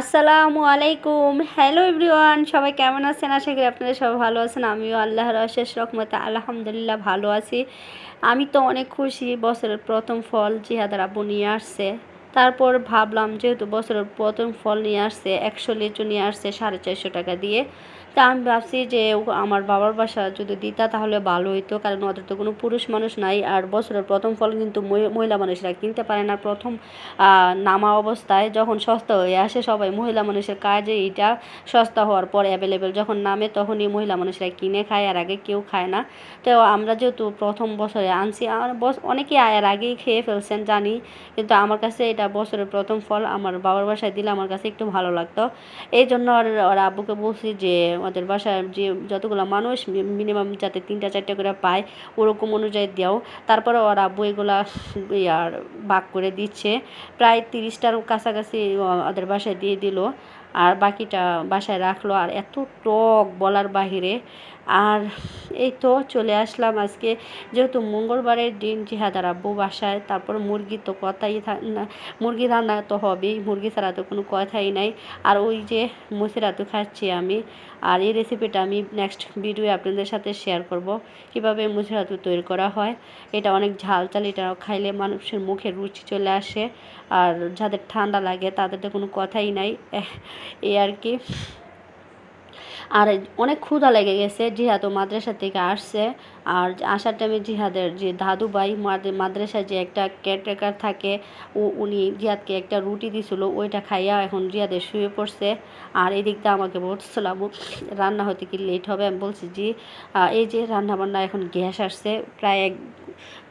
আসসালামু আলাইকুম। Hello everyone সবাই কেমন আছেন? আশা করি আপনারা সবাই ভালো আছেন। আমিও আল্লাহর অশেষ রকমতে আলহামদুলিল্লাহ ভালো আছি। আমি তো অনেক খুশি, বছরের প্রথম ফল জিহাদার আব্বু নিয়ে আসছে। তারপর ভাবলাম, যেহেতু বছরের প্রথম ফল নিয়ে আসছে, একশো লিচু নিয়ে আসছে সাড়ে চারশো টাকা দিয়ে তা আমি ভাবছি যে আমার বাবার বাসা যদি দিতা তাহলে ভালো হইতো, কারণ ওদের তো কোনো পুরুষ মানুষ নাই। আর বছরের প্রথম ফল কিন্তু মহি- মহিলা মানুষরা কিনতে পারে না। প্রথম নামা অবস্থায় যখন সস্তা হয়ে আসে সবাই মহিলা মানুষের কাজে এটা সস্তা হওয়ার পর অ্যাভেলেবেল যখন নামে তখনই মহিলা মানুষরা কিনে খায়, আর আগে কেউ খায় না। তো আমরা যেহেতু প্রথম বছরে আনছি, আর অনেকেই এর আগেই খেয়ে ফেলছেন, জানি। কিন্তু আমার কাছে এটা বছরের প্রথম ফল, আমার বাবার বাসায় দিলে আমার কাছে একটু ভালো লাগতো। এই জন্য আর আব্বুকে বলছি যে ওদের বাসায় যে যতগুলো মানুষ মিনিমাম যাতে তিনটা, চারটে করে পায়, ওরকম অনুযায়ী দেও তারপরে ওরা আব্বু এগুলা আর ভাগ করে দিচ্ছে। প্রায় তিরিশটার কাছাকাছি ওদের বাসায় দিয়ে দিল। আর বাকিটা বাসায় রাখল। আর এত টক বলার বাহিরে। আর এই তো চলে আসলাম আজকে। যেহেতু মঙ্গলবারের দিন জিহাদার আব্বু বাসায়, তারপর মুরগি তো কথাই মুরগি রান্না তো হবেই। মুরগি ছাড়া তো কোনো কথাই নাই। আর ওই যে মুসিরাতু খাচ্ছি আমি। আর এই রেসিপিটা আমি নেক্সট ভিডিও আপনাদের সাথে শেয়ার করব। কীভাবে মুসিরাতু তৈরি করা হয়। এটা অনেক ঝাল চাল, এটা খাইলে মানুষের মুখে রুচি চলে আসে। আর যাদের ঠান্ডা লাগে, তাদের তো কোনো কথাই নাই। এই আর কি। আর অনেক ক্ষুধা লেগে গেছে জিহাদ ও মাদ্রাসা থেকে আসছে। আর আসার টাইমে জিহাদের যে দাদু ভাই মাদ- মাদ্রাসায় যে একটা কেয়ারটেকার থাকে ও উনি জিহাদকে একটা রুটি দিছিল, ওইটা খাইয়া এখন জিহাদের শুয়ে পড়ছে। আর এদিক দিয়ে আমাকে বলছিল রান্না হতে কি লেট হবে? আমি বলছি, জি এই যে রান্না বান্না এখন গ্যাস আসছে, প্রায় এক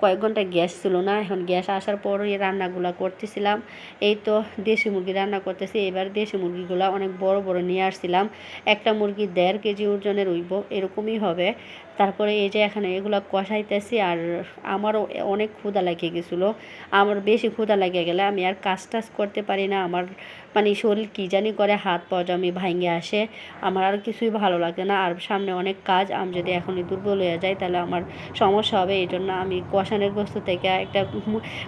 কয়েক ঘণ্টা গ্যাস ছিল না। এখন গ্যাস আসার পর এই রান্নাগুলো করতেছিলাম। এই তো দেশি মুরগি রান্না করতেছি। এবার দেশি মুরগিগুলো অনেক বড় বড় নিয়ে আসছিলাম। একটা মুরগি দেড় কেজি ওজনের উইব, এরকমই হবে। তারপরে এই যে এখানে এগুলো কষাইতেছি আর আমারও অনেক ক্ষুধা লেগে গেছিল। আমার বেশি ক্ষুধা লেগে গেলে আমি আর কাজ টাজ করতে পারি না। আমার মানে শরীর কী জানি করে, হাত পা জমি ভাঙে আসে, আমার আর কিছুই ভালো লাগে না। আর সামনে অনেক কাজ, আমি যদি এখনই দুর্বল হয়ে যাই তাহলে আমার সমস্যা হবে। এই জন্য আমি কষানের বস্তু থেকে একটা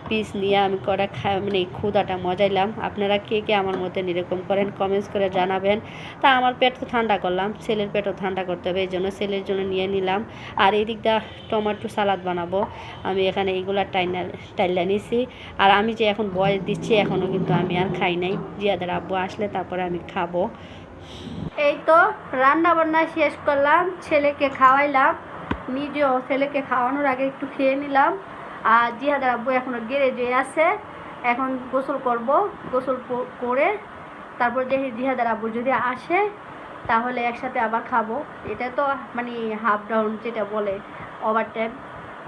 পিস নিয়ে আমি করা খা মানে ক্ষুদাটা মজাইলাম। আপনারা কে কে আমার মধ্যে এরকম করেন কমেন্টস করে জানাবেন। তা আমার পেট তো ঠান্ডা করলাম, ছেলের পেটও ঠান্ডা করতে হবে। এই জন্য ছেলের জন্য নিয়ে নিলাম। আর এই দিকটা টমেটো সালাদ বানাবো। আমি এখানে এইগুলা টাইনা, টাইলা নিছি। আর আমি যে এখন বয়স দিচ্ছি এখনও কিন্তু আমি আর খাই নাই। জিয়াদের আব্বু আসলে তারপরে আমি খাব। এই তো রান্না বান্না শেষ করলাম। ছেলেকে খাওয়াইলাম। নিজেও ছেলেকে খাওয়ানোর আগে একটু খেয়ে নিলাম। আর জিহাদের আব্বু এখনও গ্যারেজে আছে। এখন গোসল করব। গোসল করে তারপর দেখি জিহাদের আব্বু যদি আসে তাহলে একসাথে আবার খাব। এটা তো মানে হাফ ডাউন যেটা বলে ওভার টাইম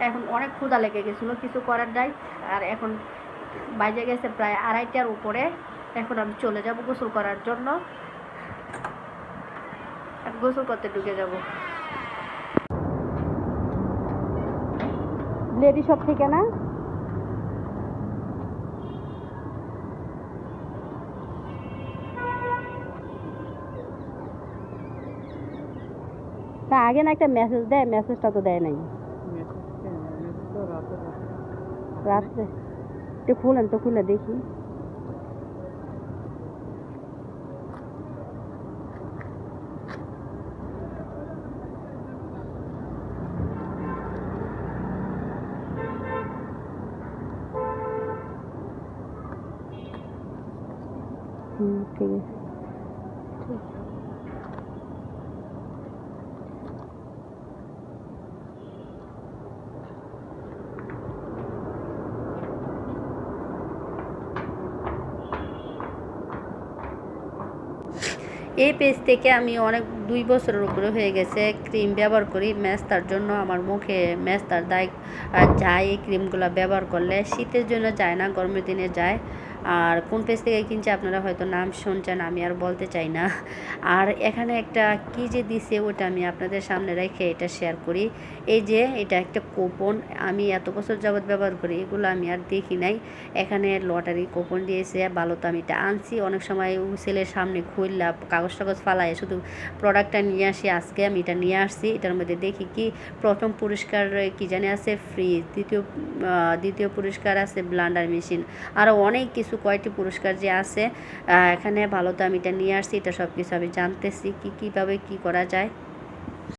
এখন অনেক ক্ষুধা লেগে গেছিল, কিছু করার নাই। আর এখন বাজে গেছে প্রায় আড়াইটার উপরে। এখন আমি চলে যাব গোসল করার জন্য। গোসল করতে ঢুকে যাব। লেডি সব থেকে না? তা আগে না একটা মেসেজ দেয় মেসেজটা তো দেয় নাই রাত্রে একটু খুলেন তো খুলে দেখি হুম ঠিক আছে এই পেজ থেকে আমি অনেক দুই বছরের উপরে হয়ে গেছে ক্রিম ব্যবহার করি ম্যাস্তার জন্য আমার মুখে ম্যাস্তার দায় যায় এই ক্রিমগুলো ব্যবহার করলে শীতের জন্য যায় না, গরমের দিনে যায়। আর কোন পেজ থেকে কিনছে আপনারা হয়তো নাম শুনছেন, আমি আর বলতে চাই না। আর এখানে একটা কি যে দিছে ওটা আমি আপনাদের সামনে রেখে এটা শেয়ার করি। এই যে এটা একটা কুপন আমি এত বছর যাবৎ ব্যবহার করি, এগুলো আমি আর দেখি নাই। এখানে লটারি কুপন দিয়েছে, ভালো তো আমি এটা আনছি। অনেক সময় ও ছেলের সামনে খুললা কাগজ টাগজ ফালাই শুধু প্রোডাক্টটা নিয়ে আসি, আজকে আমি এটা নিয়ে আসছি। এটার মধ্যে দেখি কি, প্রথম পুরস্কার কি জানি আছে ফ্রিজ দ্বিতীয় দ্বিতীয় পুরস্কার আছে ব্লান্ডার মেশিন আরও অনেক কিছু কয়টি পুরস্কার যে আছে এখানে ভালো দাম এটা নিয়ে আসছি, এটা সব কিছু আমি জানতেছি, কি, কীভাবে কি করা যায়।